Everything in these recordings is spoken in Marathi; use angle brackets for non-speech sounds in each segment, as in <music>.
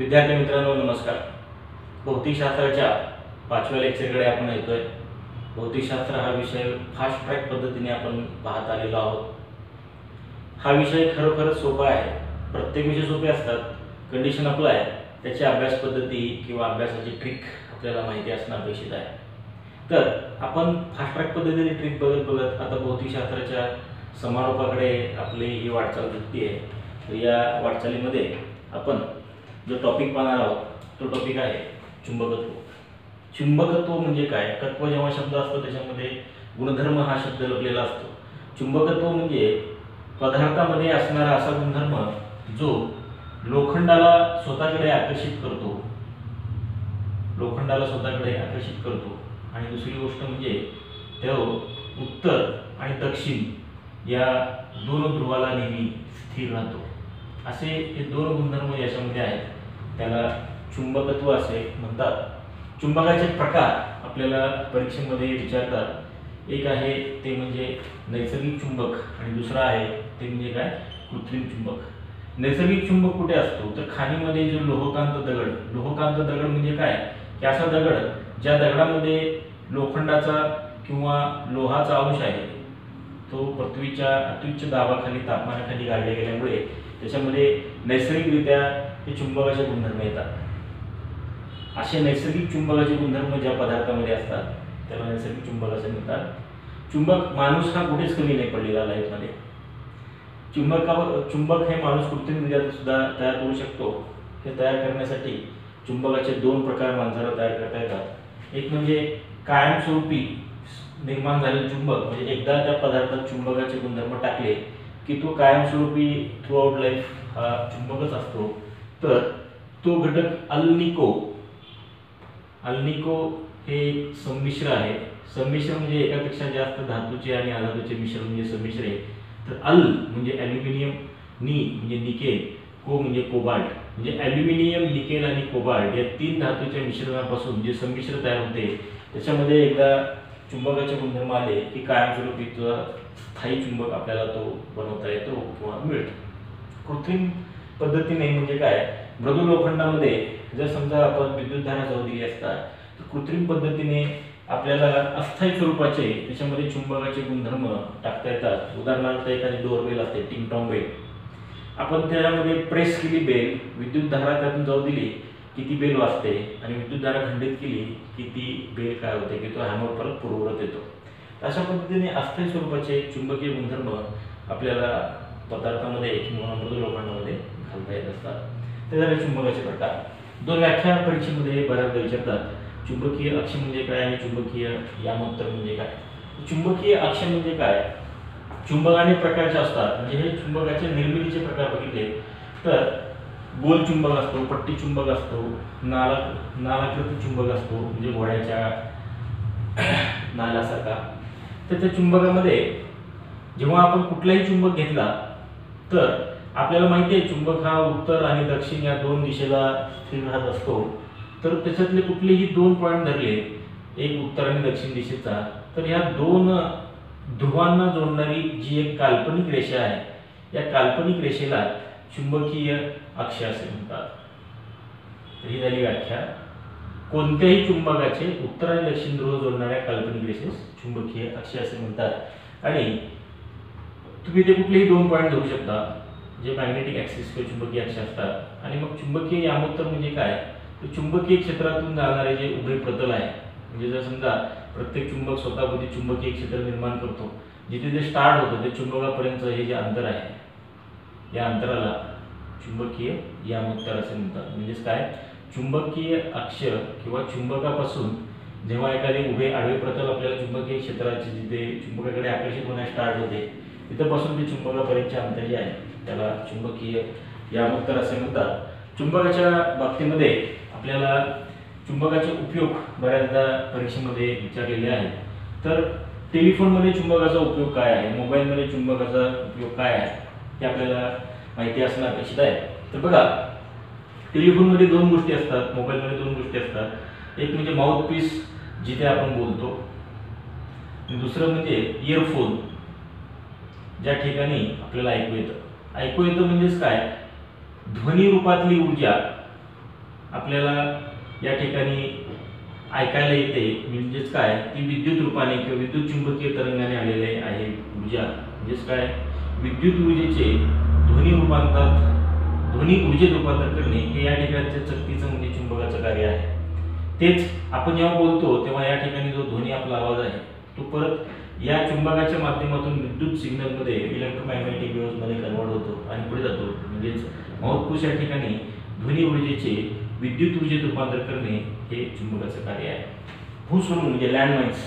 विद्यार्थी मित्रांनो नमस्कार. भौतिकशास्त्राच्या पाचव्या लेक्चरकडे आपण येतोय. भौतिकशास्त्र हा विषय फास्ट ट्रॅक पद्धतीने आपण पाहत आलेलो आहोत. हा विषय खरोखरच सोपा आहे. प्रत्येक विषय सोपे असतात. कंडिशन अप्लाय त्याची अभ्यास पद्धती किंवा अभ्यासाची ट्रिक आपल्याला माहिती असणं अपेक्षित आहे. तर आपण फास्ट ट्रॅक पद्धतीने ट्रिक बघत बघत आता भौतिकशास्त्राच्या समारोपाकडे आपली ही वाटचाल झुकती आहे तर या वाटचालीमध्ये आपण जो टॉपिक पाहणार आहोत तो टॉपिक आहे चुंबकत्व. चुंबकत्व म्हणजे काय? तत्व जेव्हा शब्द असतो त्याच्यामध्ये गुणधर्म हा शब्द लपलेला असतो. चुंबकत्व म्हणजे पदार्थामध्ये असणारा असा गुणधर्म जो लोखंडाला स्वतःकडे आकर्षित करतो. लोखंडाला स्वतःकडे आकर्षित करतो. आणि दुसरी गोष्ट म्हणजे तो उत्तर आणि दक्षिण या दोन ध्रुवाला नेहमी स्थिर राहतो. असे हे दोन गुणधर्म याच्यामध्ये आहेत. त्याला चुंबकत्व असे म्हणतात. चुंबकाचे प्रकार आपल्याला परीक्षेमध्ये विचारतात. एक आहे ते म्हणजे नैसर्गिक चुंबक आणि दुसरा आहे ते म्हणजे काय? कृत्रिम चुंबक. नैसर्गिक चुंबक कुठे असतो? तर खाणीमध्ये जो लोहकांत दगड लोहकांत दगड म्हणजे काय? की असा दगड ज्या दगडामध्ये लोखंडाचा किंवा लोहाचा अंश आहे तो पृथ्वीच्या अत्युच्च दाबाखाली तापमानाखाली गाडले गेल्यामुळे त्याच्यामध्ये नैसर्गिकरित्या हे चुंबकाचे गुणधर्म येतात. असे नैसर्गिक चुंबकाचे गुणधर्म ज्या पदार्थामध्ये असतात त्याला नैसर्गिक चुंबक असे म्हणतात. चुंबक माणूस हा कुठेच कमी नाही पडलेला लाईफमध्ये. चुंबकावर चुंबक हे माणूस कृत्रिमरित्या सुद्धा तयार करू शकतो. हे तयार करण्यासाठी चुंबकाचे दोन प्रकार माणसाला तयार करता येतात. एक म्हणजे कायमस्वरूपी निर्माण झालेले चुंबक म्हणजे एकदा त्या पदार्थात चुंबकाचे गुणधर्म टाकले की तो कायमस्वरूपी थ्रू आउट लाईफ हा चुंबकच असतो. तर तो घटक अल्निको. अल्निको हे एक संमिश्र आहे. संमिश्र म्हणजे एकापेक्षा जास्त धातूचे आणि अधातूचे मिश्रण म्हणजे संमिश्र आहे. तर अल म्हणजे ॲल्युमिनियम नी म्हणजे निकेल को म्हणजे कोबाल्ट. म्हणजे ॲल्युमिनियम निकेल आणि कोबाल्ट या तीन धातूच्या मिश्रणापासून जे संमिश्र तयार होते त्याच्यामध्ये एकदा चुंबकाचे गुणधर्म आले की कायमस्वरूपी तुझा स्थायी चुंबक आपल्याला तो बनवता येतो किंवा मिळतो. कृत्रिम पद्धतीने म्हणजे काय? मृदू लोखंडामध्ये जर समजा आपण विद्युतधारा जाऊ दिली असता तर कृत्रिम पद्धतीने आपल्याला अस्थायी स्वरूपाचे त्याच्यामध्ये चुंबकाचे गुणधर्म टाकता येतात. उदाहरणार्थ एखादी डोरबेल असते टिंग बेल आपण त्याच्यामध्ये प्रेस केली बेल विद्युतधारा त्यातून जाऊ दिली की ती बेल वाजते आणि विद्युतधारा खंडित केली की ती बेल काय होते की तो हॅमर परत पूर्ववत येतो. अशा पद्धतीने अस्थायी स्वरूपाचे चुंबकीय गुणधर्म आपल्याला पदार्थामध्ये किंवा मृदू लोखंडामध्ये घालता येत असतात. ते झाले चुंबकाचे प्रकार. दोन व्याख्या परीक्षेमध्ये बऱ्याचदा विचारतात. चुंबकीय अक्ष म्हणजे काय आणि चुंबकीय यामोत्तर म्हणजे काय? चुंबकीय अक्ष म्हणजे काय? चुंबक अनेक प्रकारचे असतात म्हणजे हे चुंबकाचे निर्मितीचे प्रकार बघितले तर गोल चुंबक असतो पट्टी चुंबक असतो नाला नालाकृती चुंबक असतो म्हणजे घोड्याच्या <clears throat> नाल्यासारखा तर त्या चुंबकामध्ये जेव्हा आपण कुठलाही चुंबक घेतला तर आपल्याला माहिती आहे चुंबक हा उत्तर आणि दक्षिण या दोन दिशेला स्थिर राहत असतो. तर त्याच्यातले कुठलेही दोन पॉईंट धरले एक उत्तर आणि दक्षिण दिशेचा तर ह्या दोन ध्रुवांना जोडणारी जी एक काल्पनिक रेषा आहे या काल्पनिक रेषेला चुंबकीय अक्ष असे म्हणतात. तर ही झाली व्याख्या. कोणत्याही चुंबकाचे उत्तर आणि दक्षिण ध्रुव जोडणाऱ्या काल्पनिक रेषेस चुंबकीय अक्ष असे म्हणतात. आणि तुम्ही ते कुठलेही दोन पॉईंट धरू शकता. जे मॅग्नेटिक ॲक्सिस किंवा चुंबकीय अक्ष असतात. आणि मग चुंबकीय यामोत्तर म्हणजे काय? तर चुंबकीय क्षेत्रातून जाणारे जे उभे प्रतल आहे म्हणजे जर समजा प्रत्येक चुंबक स्वतःभोवती चुंबकीय क्षेत्र निर्माण करतो जिथे जे स्टार्ट होतं ते चुंबकापर्यंत हे जे अंतर आहे या अंतराला चुंबकीय यामोत्तर असे म्हणतात. म्हणजेच काय? चुंबकीय अक्ष किंवा चुंबकापासून जेव्हा एखादे उभे आडवे प्रतल आपल्याला चुंबकीय क्षेत्राचे जिथे चुंबकाकडे आकर्षित होण्यास स्टार्ट होते तिथंपासून ते चुंबकापर्यंतचे अंतर जे आहे. त्याला चुंबकीय यामोत्तर असे म्हणतात. चुंबकाच्या बाबतीमध्ये आपल्याला चुंबकाचे उपयोग बऱ्याचदा परीक्षेमध्ये विचारलेले आहेत. तर टेलिफोनमध्ये चुंबकाचा उपयोग काय आहे? मोबाईलमध्ये चुंबकाचा उपयोग काय आहे? हे आपल्याला माहिती असणं अपेक्षित आहे. तर बघा टेलिफोनमध्ये दोन गोष्टी असतात मोबाईलमध्ये दोन गोष्टी असतात. एक म्हणजे माउथ पीस जिथे आपण बोलतो. दुसरं म्हणजे इयरफोन ज्या ठिकाणी आपल्याला ऐकू येतं. ऐकू येतं म्हणजेच काय? ध्वनी रूपातली ऊर्जा आपल्याला या ठिकाणी ऐकायला येते. म्हणजेच काय? ती विद्युत रूपाने किंवा विद्युत चुंबकीय तरंगाने आलेले आहे ऊर्जा. म्हणजेच काय? विद्युत ऊर्जेचे ध्वनी रूपांतर ध्वनी ऊर्जेत रूपांतर करणे हे या ठिकाणच्या चक्तीचं म्हणजे चुंबकाचं कार्य आहे. तेच आपण जेव्हा बोलतो तेव्हा या ठिकाणी जो ध्वनी आपला आवाज आहे तो परत या चुंबकाच्या माध्यमातून विद्युत सिग्नलमध्ये इलेक्ट्रोमॅग्नेटिक वेव्हमध्ये कन्वर्ट होतो आणि पुढे जातो. म्हणजेच माउथपूस या ठिकाणी ध्वनी ऊर्जेचे विद्युत ऊर्जेत रूपांतर करणे हे चुंबकाचं कार्य आहे. हो भूसुरुंग म्हणजे लँडमाईन्स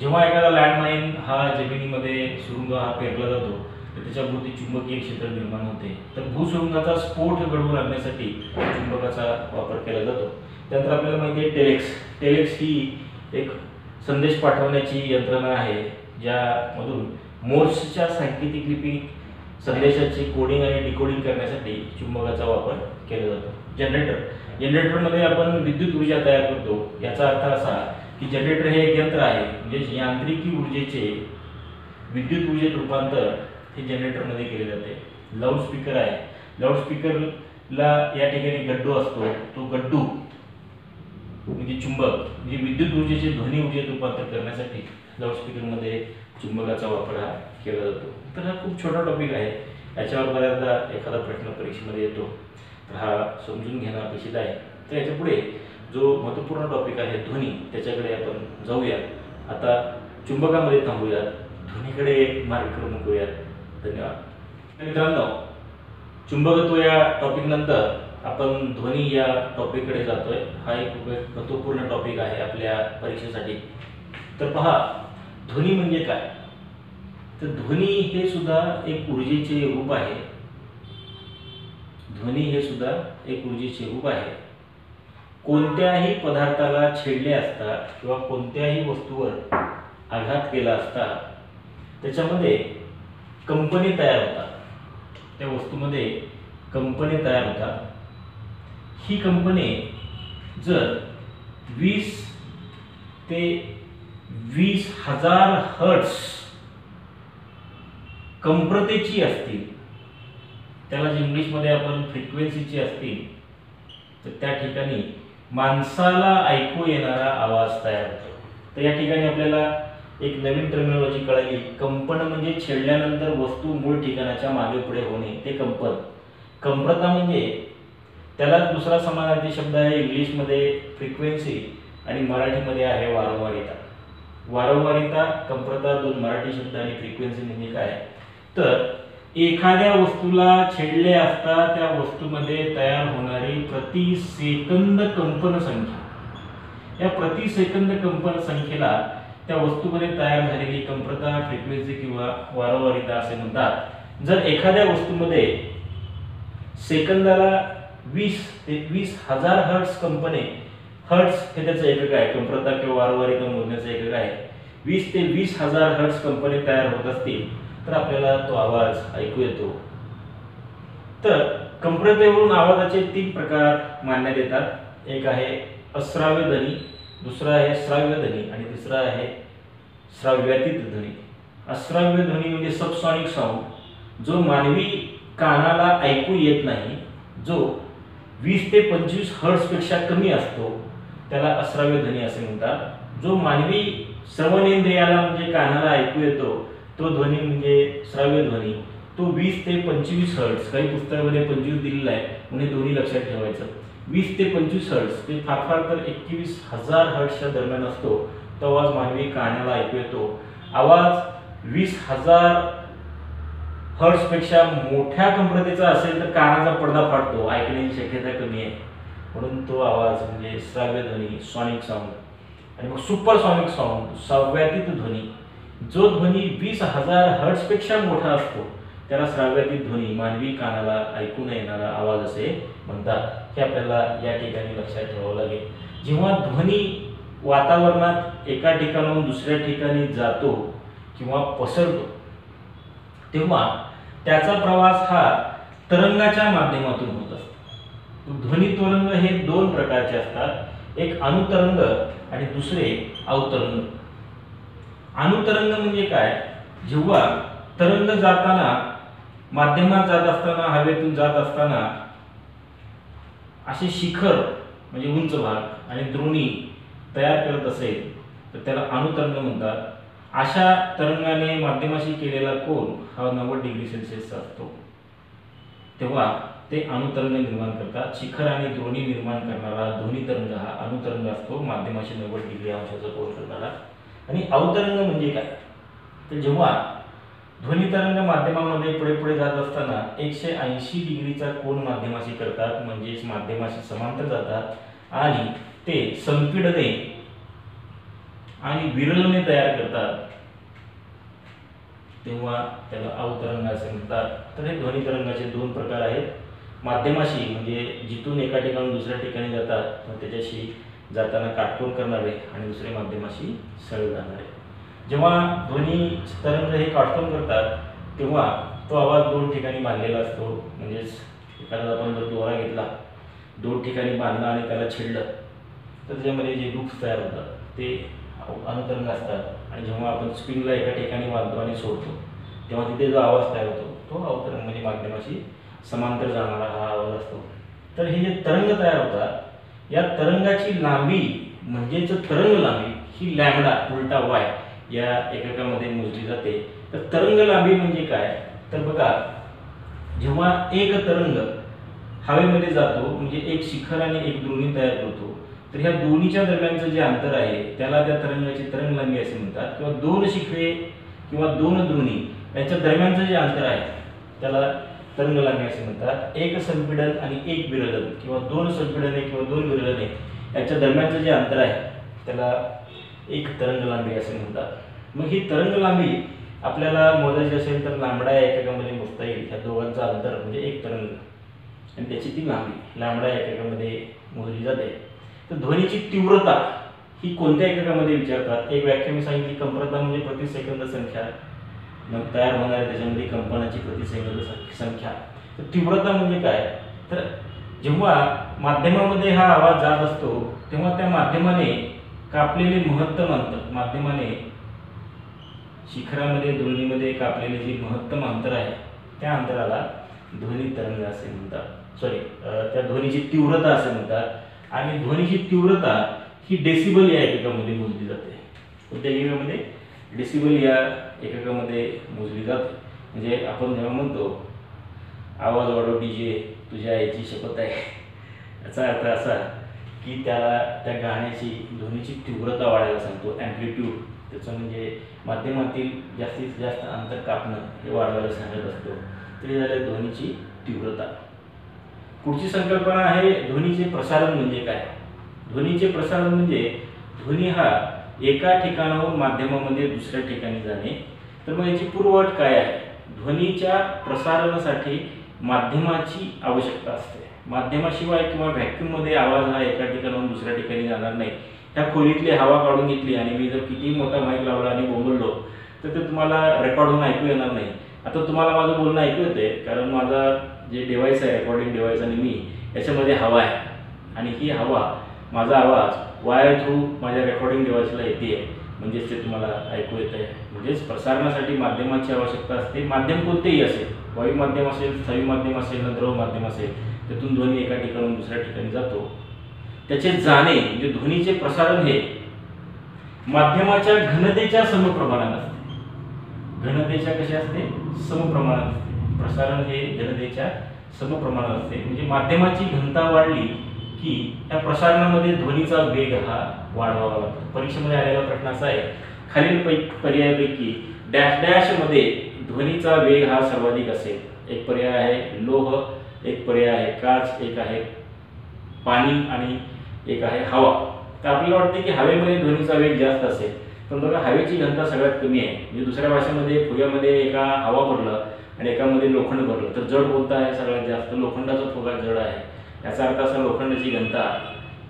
जेव्हा एखादा लँडमाईन हा जमिनीमध्ये सुरुंग हा पेरला जातो तर त्याच्याभोवती चुंबकीय क्षेत्र निर्माण होते. तर भूसुरुंगाचा स्फोट घडवून आणण्यासाठी चुंबकाचा वापर केला जातो. त्यानंतर आपल्याला माहिती आहे टेलेक्स. टेलेक्स ही एक संदेश पाठवण्याची यंत्रणा आहे. ज्यामधून मोर्सच्या सांकेतिक लिपी संदेशाची कोडिंग आणि डिकोडिंग करण्यासाठी चुंबकाचा वापर केला जातो. जनरेटर जनरेटरमध्ये आपण विद्युत ऊर्जा तयार करतो. याचा अर्थ असा की जनरेटर हे एक यंत्र आहे. म्हणजे यांत्रिकी ऊर्जेचे विद्युत ऊर्जेत रूपांतर हे जनरेटरमध्ये केले जाते. लाऊडस्पीकर आहे. लाऊडस्पीकरला या ठिकाणी गड्डू असतो. तो गड्डू म्हणजे चुंबक म्हणजे विद्युत ऊर्जेचे ध्वनी ऊर्जेत रूपांतर करण्यासाठी लाऊडस्पीकरमध्ये चुंबकाचा वापर हा केला जातो. तर हा खूप छोटा टॉपिक आहे. याच्यावर बऱ्याचदा एखादा प्रश्न परीक्षेमध्ये येतो. तर हा समजून घेणं अपेक्षित आहे. तर याच्यापुढे जो महत्त्वपूर्ण टॉपिक आहे ध्वनी त्याच्याकडे आपण जाऊयात. आता चुंबकामध्ये थांबूयात. ध्वनीकडे मार्गक्रमण करूयात. धन्यवाद. मित्रांनो चुंबकत्व या टॉपिकनंतर आपण ध्वनी या टॉपिककडे जातोय. हा एक खूप महत्त्वपूर्ण टॉपिक आहे आपल्या परीक्षेसाठी. तर पहा ध्वनी म्हणजे काय? तर ध्वनी हे सुद्धा एक ऊर्जेचे रूप आहे. ध्वनी हे सुद्धा एक ऊर्जेचे रूप आहे. कोणत्याही पदार्थाला छेडले असता किंवा कोणत्याही वस्तूवर आघात केला असता त्याच्यामध्ये कंपनी तयार होतात. त्या वस्तूमध्ये कंपनी तयार होतात. ही कंपनी जर वीस ते वीस हजार हर्ट्स कंप्रतेची असतील त्याला जे इंग्लिशमध्ये आपण फ्रिक्वेन्सीची असतील तर त्या ठिकाणी माणसाला ऐकू येणारा आवाज तयार होतो. तर या ठिकाणी आपल्याला एक नवीन टर्मिनॉलॉजी कळाली. कंपन म्हणजे छेडल्यानंतर वस्तू मूळ ठिकाणाच्या मागे पुढे होणे. ते कंपन. कंप्रता म्हणजे त्याला दुसरा समानार्थी शब्द आहे इंग्लिशमध्ये फ्रिक्वेन्सी आणि मराठीमध्ये आहे वारंवारिता. वारंवारिता कंप्रता दोन मराठी शब्द आणि फ्रिक्वेन्सी म्हणजे काय? तर एखाद्या वस्तूला छेडले असता त्या वस्तूमध्ये तयार होणारी प्रति सेकंद कंपन संख्या. या प्रति सेकंद कंपन संख्येला त्या वस्तूमध्ये तयार झालेली कंप्रता फ्रिक्वेन्सी किंवा वारंवारिता असे म्हणतात. जर एखाद्या वस्तूमध्ये सेकंदाला वीस ते वीस हजार हर्ट्स कंपने हर्ट्स हे त्याचं एकक आहे कंप्रता किंवा वारंवारिता मोजण्याचं एकक आहे. वीस ते वीस हजार हर्ट्स कंपने तयार होत असतील तर आपल्याला तो आवाज ऐकू येतो. तर कंप्रतेवरून आवाजाचे तीन प्रकार मानण्यात येतात. एक आहे अश्राव्य ध्वनी दुसरा आहे श्राव्य ध्वनी आणि तिसरा आहे श्राव्यातीत ध्वनी. अश्राव्य ध्वनी म्हणजे सबसॉनिक साऊंड जो मानवी कानाला ऐकू येत नाही जो वीस ते पंचवीस हर्ट्सपेक्षा कमी असतो. त्याला अश्राव्य ध्वनी असे म्हणतात. जो मानवी श्रवणेंद्रियाला म्हणजे कानाला ऐकू येतो तो ध्वनी म्हणजे श्राव्य ध्वनी. तो वीस ते पंचवीस हर्ट्स काही पुस्तकामध्ये पंचवीस दिलेला आहे म्हणजे दोन्ही लक्षात ठेवायचं. वीस ते पंचवीस हर्ट्स ते फार फार तर एकवीस हजार हर्ट्सच्या दरम्यान असतो. तो आवाज मानवी कानाला ऐकू येतो. आवाज वीस हजार हर्ट्सपेक्षा मोठ्या कंपनीचा असेल तर कानाचा पडदा फाटतो. ऐकण्याची शक्यता कमी आहे. म्हणून तो आवाज म्हणजे श्राव्य ध्वनी सॉनिक साऊंड आणि मग सुपर सॉनिक साऊंड सव्यातीत ध्वनी. जो ध्वनी वीस हजार हर्ट्सपेक्षा मोठा असतो त्याला श्राव्यातीत ध्वनी मानवी कानाला ऐकू न येणारा आवाज असे म्हणतात. हे आपल्याला या ठिकाणी लक्षात ठेवावं लागेल. जेव्हा ध्वनी वातावरणात एका ठिकाणाहून दुसऱ्या ठिकाणी जातो किंवा पसरतो तेव्हा त्याचा प्रवास हा तरंगाच्या माध्यमातून होत असतो. ध्वनी तरंग हे दोन प्रकारचे असतात. एक अनुतरंग आणि दुसरे अवतरंग. अनुतरंग म्हणजे काय? जेव्हा तरंग जाताना माध्यमात जात असताना हवेतून जात असताना असे शिखर म्हणजे उंच भाग आणि द्रोणी तयार करत असेल तर त्याला अणुतरंग म्हणतात. अशा तरंगाने माध्यमाशी केलेला कोन हा नव्वद डिग्री सेल्सिअसचा असतो. तेव्हा ते अणुतरंग निर्माण करतात. शिखर आणि द्रोणी निर्माण करणारा ध्वनी तरंग हा अणुतरंग असतो. माध्यमाशी नव्वद डिग्री अंशाचा कोण करणारा. आणि अवतरंग म्हणजे काय? तर जेव्हा ध्वनी तरंग माध्यमामध्ये पुढे पुढे जात असताना एकशे ऐंशी डिग्रीचा कोण माध्यमाशी करतात म्हणजेच माध्यमाशी समांतर जातात आणि ते संपीडने आणि विरलने तयार करतात. तेव्हा त्याला अवतरंग असे म्हणतात. तर हे ध्वनी तरंगाचे दोन प्रकार आहेत. माध्यमाशी म्हणजे जिथून एका ठिकाणून दुसऱ्या ठिकाणी जातात पण त्याच्याशी जाताना काटकोण करणारे आणि दुसरे माध्यमाशी सरळ जाणारे जेव्हा ध्वनी तरंग हे काटकोण करतात तेव्हा तो आवाज दोन ठिकाणी बांधलेला असतो. म्हणजेच एखादा आपण जर दोरा घेतला दोन ठिकाणी बांधला आणि त्याला छेडलं तर त्याच्यामध्ये जे लूप्स तयार होतात ते अनुकरण असतात आणि जेव्हा आपण स्प्रिंगला एका ठिकाणी बांधतो आणि सोडतो तेव्हा तिथे जो आवाज तयार होतो तो अवतरंग म्हणजे माध्यमाशी समांतर जाणारा हा आवाज असतो. तर हे जे तरंग तयार होतात या तरंगाची लांबी म्हणजेच तरंग लांबी ही लॅमडा उलटा वाय या एककामध्ये मोजली जाते. तर तरंग लांबी म्हणजे काय? तर बघा जेव्हा एक तरंग हवेमध्ये जातो म्हणजे एक शिखर आणि एक द्रोणी तयार करतो तर ह्या दोन्हीच्या दरम्यानचं जे अंतर आहे त्याला त्या तरंगाची तरंग लांबी असे म्हणतात. किंवा दोन शिखरे किंवा दोन दोन्ही यांच्या दरम्यानचं जे अंतर आहे त्याला तरंग लांबी असे म्हणतात. एक संपीडन आणि एक विरलन किंवा दोन संपीडने किंवा दोन विरलने यांच्या दरम्यानचं जे अंतर आहे त्याला एक तरंग लांबी असे म्हणतात. मग ही तरंग लांबी आपल्याला मोजायची असेल तर लांबडा या एककामध्ये मोजता येईल. ह्या दोघांचं अंतर म्हणजे एक तरंग. आणि त्याची ती लांबी लांबडा या एककामध्ये मोजली जाते. तर ध्वनीची तीव्रता ही कोणत्या एककामध्ये विचारतात? एक व्याख्या मी सांगितली कंपनता म्हणजे प्रति सेकंद संख्या. मग तयार होणाऱ्या त्याच्यामध्ये कंपनाची प्रति सेकंद सं- संख्या. तर तीव्रता म्हणजे काय? तर जेव्हा माध्यमामध्ये हा आवाज जात असतो तेव्हा त्या माध्यमाने कापलेले महत्तम अंतर माध्यमाने शिखरामध्ये ध्वनीमध्ये कापलेले जे महत्तम अंतर आहे त्या अंतराला ध्वनी तरंग असे म्हणतात. सॉरी त्या ध्वनीची तीव्रता असे म्हणतात. आणि ध्वनीची तीव्रता ही डेसिबल या एककामध्ये मोजली जाते. कोणत्या एककामध्ये डेसिबल या एककामध्ये मोजली जाते. म्हणजे आपण जेव्हा म्हणतो आवाज वाढव डीजे तुझ्या आईची शपथ आहे. याचा अर्थ असा की त्याला त्या गाण्याची ध्वनीची तीव्रता वाढायला सांगतो. ॲम्प्लिट्यूड त्याचं म्हणजे माध्यमातील जास्तीत जास्त अंतर कापणं हे वाढवायला सांगत असतो. तरी झालं ध्वनीची तीव्रता. पुढची संकल्पना आहे ध्वनीचे प्रसारण म्हणजे काय? ध्वनीचे प्रसारण म्हणजे ध्वनी हा एका ठिकाणाहून माध्यमामध्ये दुसऱ्या ठिकाणी जाणे. तर मग याची पूर्वअट काय आहे? ध्वनीच्या प्रसारणासाठी माध्यमाची आवश्यकता असते. माध्यमाशिवाय किंवा व्हॅक्यूममध्ये आवाज हा एका ठिकाणाहून दुसऱ्या ठिकाणी जाणार नाही. त्या खोलीतली हवा काढून घेतली आणि मी जर किती मोठा माईक लावला आणि बोंबललो तर ते तुम्हाला रेकॉर्ड होऊन ऐकू येणार नाही. आता तुम्हाला माझं बोलणं ऐकू येते कारण माझा जे डिव्हाइस आहे रेकॉर्डिंग डिव्हाइस आणि मी याच्यामध्ये हवा आहे. आणि ही हवा माझा आवाज वायर थ्रू माझ्या रेकॉर्डिंग डिवाईसला येते आहे म्हणजेच ते तुम्हाला ऐकू येत आहे म्हणजेच प्रसारणासाठी माध्यमाची आवश्यकता असते. माध्यम कोणतेही असेल वायू माध्यम असेल स्थायू माध्यम असेल द्रव माध्यम असेल त्यातून ध्वनी एका ठिकाणून दुसऱ्या ठिकाणी जातो. त्याचे जाणे म्हणजे ध्वनीचे प्रसारण हे माध्यमाच्या घनतेच्या समप्रमाणात असते. घनतेच्या कशा असते? समप्रमाणात असते. प्रसारण हे जनतेच्या समप्रमाणात असते. म्हणजे माध्यमाची घनता वाढली की त्या प्रसारणामध्ये ध्वनीचा वेग हा वाढवावा लागतो. परीक्षेमध्ये आलेला प्रश्न असा आहे खालील पै पर्यायापैकी डॅश डॅशमध्ये ध्वनीचा वेग हा सर्वाधिक असेल. एक पर्याय आहे लोह एक पर्याय आहे काच एक आहे पाणी आणि एक आहे हवा. तर आपल्याला वाटते की हवेमध्ये ध्वनीचा वेग जास्त असेल. पण बघा हवेची घनता सगळ्यात कमी आहे. म्हणजे दुसऱ्या भाषेमध्ये फुग्यामध्ये एका हवा भरलं आणि एकामध्ये लोखंड भरलं. तर जड कोणता आहे सगळ्यात जास्त. लोखंडाचा फुगा जड आहे. याचा अर्थ असा लोखंडाची घनता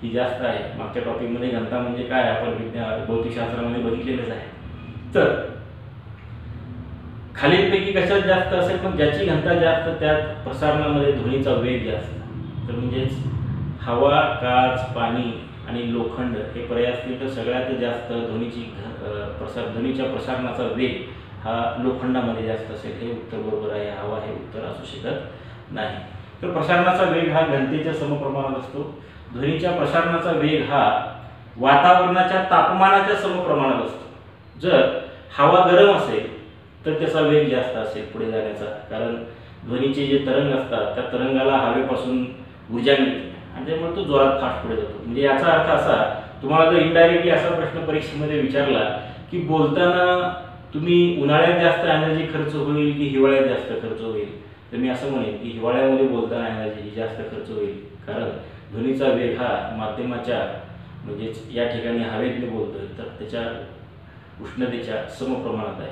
ही जास्त आहे. मागच्या टॉपिकमध्ये घनता म्हणजे काय? आपण विज्ञान भौतिकशास्त्रामध्ये बघितलेलंच आहे. तर खालीलपैकी कशात जास्त असेल? पण ज्याची घनता जास्त त्यात प्रसारणामध्ये ध्वनीचा वेग जास्त. तर म्हणजेच हवा काच पाणी आणि लोखंड हे पर्याय असतील तर सगळ्यात जास्त ध्वनीची घन अं, प्रसार ध्वनीच्या प्रसारणाचा वेग हा लोखंडामध्ये जास्त असेल हे उत्तर बरोबर आहे हवा हे उत्तर असू शकत नाही. तर प्रसारणाचा वेग हा घनतेच्या समप्रमाणात असतो. ध्वनीच्या प्रसारणाचा वेग हा वातावरणाच्या तापमानाच्या समप्रमाणात असतो. जर हवा गरम असेल तर त्याचा वेग जास्त असेल पुढे जाण्याचा. कारण ध्वनीचे जे तरंग असतात त्या तरंगाला हवेपासून ऊर्जा मिळते. आणि त्यामुळे तो जोरात फास्ट पुढे जातो. म्हणजे याचा अर्थ असा तुम्हाला जर इनडायरेक्टली असा प्रश्न परीक्षेमध्ये विचारला की बोलताना तुम्ही उन्हाळ्यात जास्त एनर्जी खर्च होईल की हिवाळ्यात जास्त खर्च होईल? तर मी असं म्हणेन की हिवाळ्यामध्ये बोलताना एनर्जी ही जास्त खर्च होईल. कारण ध्वनीचा वेग हा माध्यमाच्या म्हणजेच या ठिकाणी हवेत मी बोलतोय तर त्याच्या उष्णतेच्या समप्रमाणात आहे.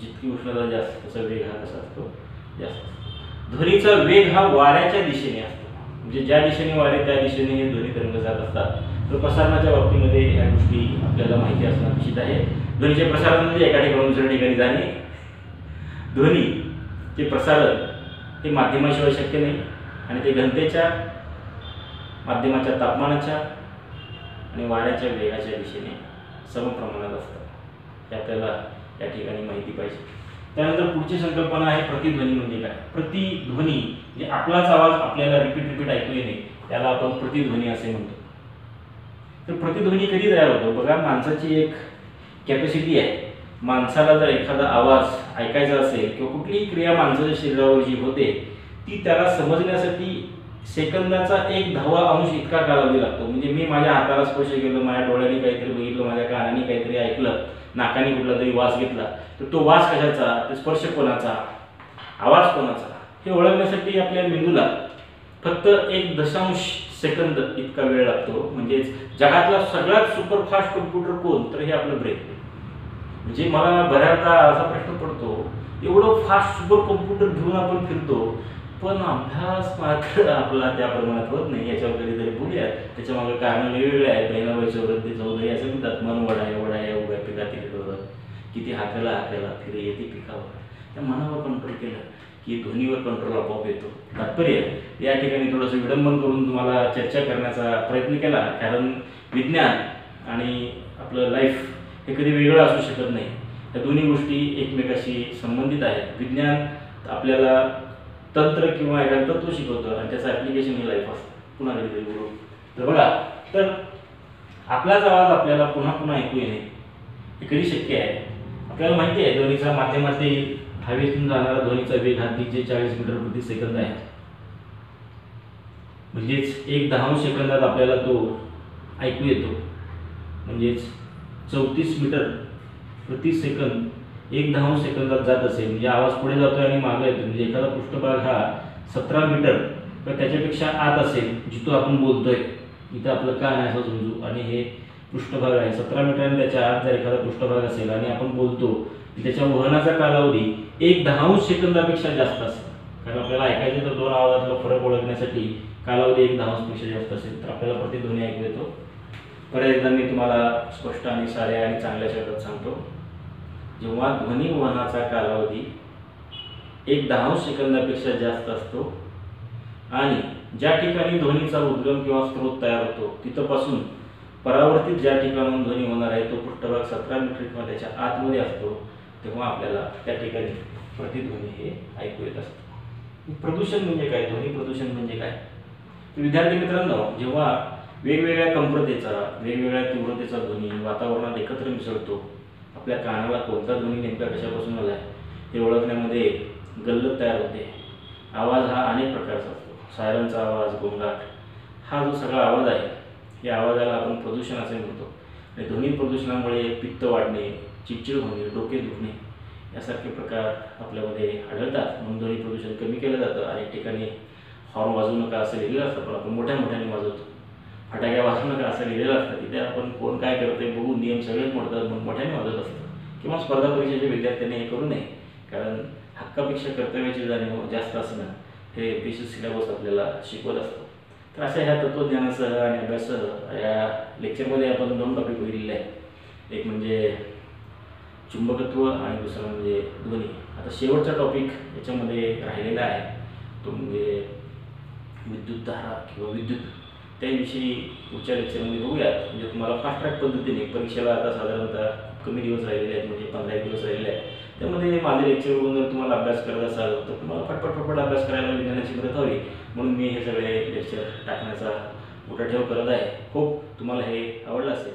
जितकी उष्णता जास्त त्याचा वेग हा कसा असतो? जास्त असतो. ध्वनीचा वेग हा वाऱ्याच्या दिशेने असतो. म्हणजे ज्या दिशेने वारे त्या दिशेने हे ध्वनी तरंग जात असतात. तर प्रसारणाच्या बाबतीमध्ये ह्या गोष्टी आपल्याला माहिती असणं अपेक्षित आहे. ध्वनीचे प्रसारण म्हणजे एका ठिकाणून दुसऱ्या ठिकाणी जाणे. ध्वनीचे प्रसारण हे माध्यमाशिवाय शक्य नाही. आणि ते घनतेच्या माध्यमाच्या तापमानाच्या आणि वाऱ्याच्या वेगाच्या दिशेने समप्रमाणात असतात हे आपल्याला या ठिकाणी माहिती पाहिजे. त्यानंतर पुढची संकल्पना आहे प्रतिध्वनी म्हणजे काय? प्रतिध्वनी म्हणजे आपलाच आवाज आपल्याला रिपीट रिपीट ऐकू येणे. त्याला आपण प्रतिध्वनी असे म्हणतो. तर प्रतिध्वनी कधी तयार होतो? बघा माणसाची एक कॅपॅसिटी आहे. माणसाला जर एखादा आवाज ऐकायचा असेल किंवा कुठलीही क्रिया माणसाच्या शरीरावर जी होते ती त्याला समजण्यासाठी सेकंदाचा एक दहावा अंश इतका कालावधी लागतो. म्हणजे मी माझ्या हाताला स्पर्श केलं माझ्या डोळ्याने काहीतरी बघितलं माझ्या कानाने काहीतरी ऐकलं नाकाने कुठला तरी वास घेतला तर तो वास कशाचा? ते स्पर्श कोणाचा? आवाज कोणाचा? हे ओळखण्यासाठी आपल्या मेंदूला फक्त एक दशांश सेकंद इतका वेळ लागतो. म्हणजेच जगातला सगळ्यात सुपरफास्ट कम्प्युटर कोण? तर हे आपलं ब्रेन म्हणजे मला बऱ्याचदा असा प्रश्न पडतो एवढं फास्ट सुपर कम्प्युटर घेऊन आपण फिरतो पण अभ्यास मात्र आपला त्या प्रमाणात होत नाही. याच्यावर कधीतरी बोलूयात. त्याच्यामागे कारण वेगवेगळे आहेत. बहिणाबाईच्या जाऊ चौधरी असं म्हणतात मन वडा वडाय उभ्या पिकातील किती हाकायला हाकायला फिरे येते पिकावर. त्या मनावर कंट्रोल केलं. की ध्वनीवर कंट्रोल आपोआप येतो. तात्पर्य या ठिकाणी थोडंसं विडंबन करून तुम्हाला चर्चा करण्याचा प्रयत्न केला कारण विज्ञान आणि आपलं लाईफ हे कधी वेगळं असू शकत नाही. या दोन्ही गोष्टी एकमेकाशी संबंधित आहेत. विज्ञान आपल्याला तंत्र किंवा एखादं तत्व शिकवतं आणि त्याचं ॲप्लिकेशन हे लाईफ असतं. पुन्हा कधीतरी बोलू. तर बघा तर आपलाच आवाज आपल्याला पुन्हा पुन्हा ऐकू येणे हे कधी शक्य आहे? आपल्याला माहिती आहे ध्वनीच्या माध्यमातील हवेतून जाणारा ध्वनीचा वेग हा तीनशे चाळीस मीटर प्रति सेकंद आहे. म्हणजेच एक दहा सेकंदात आपल्याला तो ऐकू येतो. म्हणजेच चौतीस मीटर प्रति सेकंद एक दहा सेकंदात जात असेल म्हणजे आवाज पुढे जातो आणि मागे येतो म्हणजे एखादा पृष्ठभाग हा सतरा मीटर किंवा त्याच्यापेक्षा आत असेल जिथं आपण बोलतोय इथं आपलं कान आहे असं समजू. आणि हे पृष्ठभाग आहे. सतरा मीटर आणि त्याच्या आत जर एखादा पृष्ठभाग असेल आणि आपण बोलतो त्याच्या वहनाचा कालावधी एक दहांश सेकंदापेक्षा जास्त असेल. कारण आपल्याला ऐकायचं तर दोन आवाजातला फरक ओळखण्यासाठी कालावधी एक दहांशपेक्षा जास्त असेल. तर आपल्याला प्रतिध्वनी ऐकू येतो. परत एकदा मी तुम्हाला स्पष्ट आणि साऱ्या आणि चांगल्या शब्दात सांगतो. जेव्हा ध्वनी वहनाचा कालावधी एक दहांश सेकंदापेक्षा जास्त असतो आणि ज्या ठिकाणी ध्वनीचा उद्गम किंवा स्रोत तयार होतो तिथंपासून परावर्तित ज्या ठिकाणाहून ध्वनी होणार आहे तो पृष्ठभाग सतरा मीटर किंवा त्याच्या आतमध्ये असतो. तेव्हा आपल्याला त्या ठिकाणी प्रतिध्वनी हे ऐकू येत असतं. प्रदूषण म्हणजे काय? ध्वनी प्रदूषण म्हणजे काय? विद्यार्थी मित्रांनो जेव्हा वेगवेगळ्या कमप्रतेचा वेगवेगळ्या तीव्रतेचा ध्वनी वातावरणात एकत्र मिसळतो आपल्या कानाला कोणता ध्वनी नेमका कशापासून आला आहे हे ओळखण्यामध्ये गल्लत तयार होते. आवाज हा अनेक प्रकारचा असतो. सायरनचा आवाज गोंगाट हा जो सगळा आवाज आहे या आवाजाला आपण प्रदूषण असे म्हणतो. आणि ध्वनी प्रदूषणामुळे पित्त वाढणे चिडचिड होणे डोके दुखणे यासारखे प्रकार आपल्यामध्ये आढळतात. म्हणून ध्वनी प्रदूषण कमी केलं जातं अनेक ठिकाणी हॉर्न वाजवू नका असं लिहिलेलं असतं पण आपण मोठ्या मोठ्याने वाजवतो. फटाक्या वाजवू नका असं लिहिलेलं असतं. तिथे आपण कोण काय करते बघून नियम सगळेच मोडतात म्हणून मोठ्याने वाजत असतं. किंवा स्पर्धा परीक्षेच्या विद्यार्थ्यांनी हे करू नये कारण हक्कापेक्षा कर्तव्याची जाणीव जास्त असणं हे बेसिक सिलेबस आपल्याला शिकवत असतो. तर अशा ह्या तत्त्वज्ञानासह आणि अभ्यासासह या लेक्चरमध्ये आपण दोन टॉपिक बघितलेले आहेत. एक म्हणजे चुंबकत्व आणि दुसरं म्हणजे ध्वनी. आता शेवटचा टॉपिक याच्यामध्ये राहिलेला आहे. तो म्हणजे विद्युतधारा किंवा विद्युत. त्याविषयी पुढच्या लेक्चरमध्ये बघूयात. म्हणजे तुम्हाला फास्ट ट्रॅक पद्धतीने परीक्षेला आता साधारणतः कमी दिवस राहिलेले आहेत. म्हणजे पंधरा एक दिवस राहिलेले आहेत. त्यामध्ये माझे लेक्चर बघून जर तुम्हाला अभ्यास करत असाल तर तुम्हाला फटफट फटफट अभ्यास करायला विज्ञानाची मदत हवी. म्हणून मी हे सगळे लेक्चर टाकण्याचा मोठा ठेव करत आहे. खूप तुम्हाला हे आवडलं असेल.